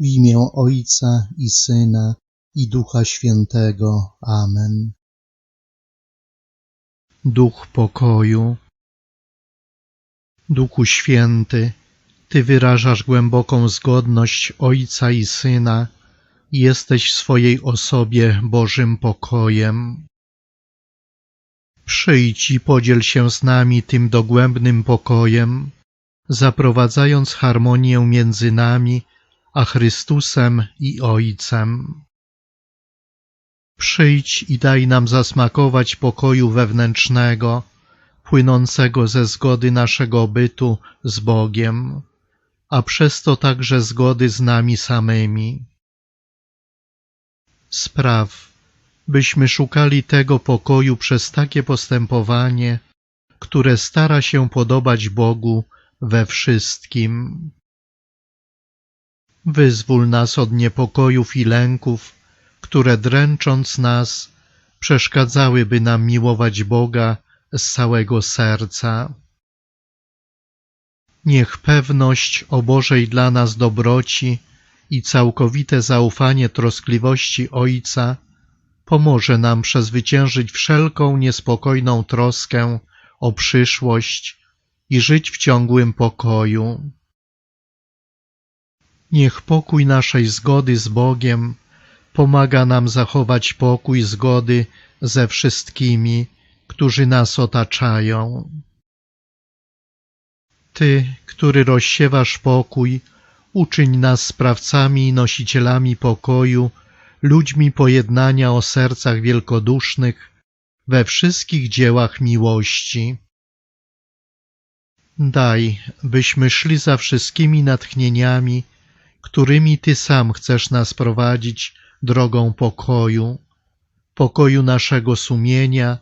W imię Ojca i Syna i Ducha Świętego. Amen. Duch pokoju. Duchu Święty, Ty wyrażasz głęboką zgodność Ojca i Syna i jesteś w swojej osobie Bożym pokojem. Przyjdź i podziel się z nami tym dogłębnym pokojem, zaprowadzając harmonię między nami a Chrystusem i Ojcem. Przyjdź i daj nam zasmakować pokoju wewnętrznego, płynącego ze zgody naszego bytu z Bogiem, a przez to także zgody z nami samymi. Spraw, byśmy szukali tego pokoju przez takie postępowanie, które stara się podobać Bogu we wszystkim. Wyzwól nas od niepokojów i lęków, które dręcząc nas, przeszkadzałyby nam miłować Boga z całego serca. Niech pewność o Bożej dla nas dobroci i całkowite zaufanie troskliwości Ojca pomoże nam przezwyciężyć wszelką niespokojną troskę o przyszłość i żyć w ciągłym pokoju. Niech pokój naszej zgody z Bogiem pomaga nam zachować pokój zgody ze wszystkimi, którzy nas otaczają. Ty, który rozsiewasz pokój, uczyń nas sprawcami i nosicielami pokoju, ludźmi pojednania o sercach wielkodusznych we wszystkich dziełach miłości. Daj, byśmy szli za wszystkimi natchnieniami, którymi Ty sam chcesz nas prowadzić drogą pokoju, pokoju naszego sumienia,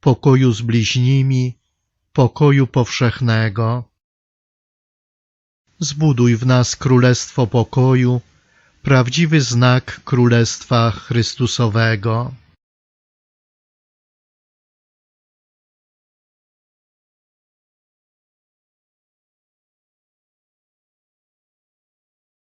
pokoju z bliźnimi, pokoju powszechnego. Zbuduj w nas królestwo pokoju, prawdziwy znak Królestwa Chrystusowego.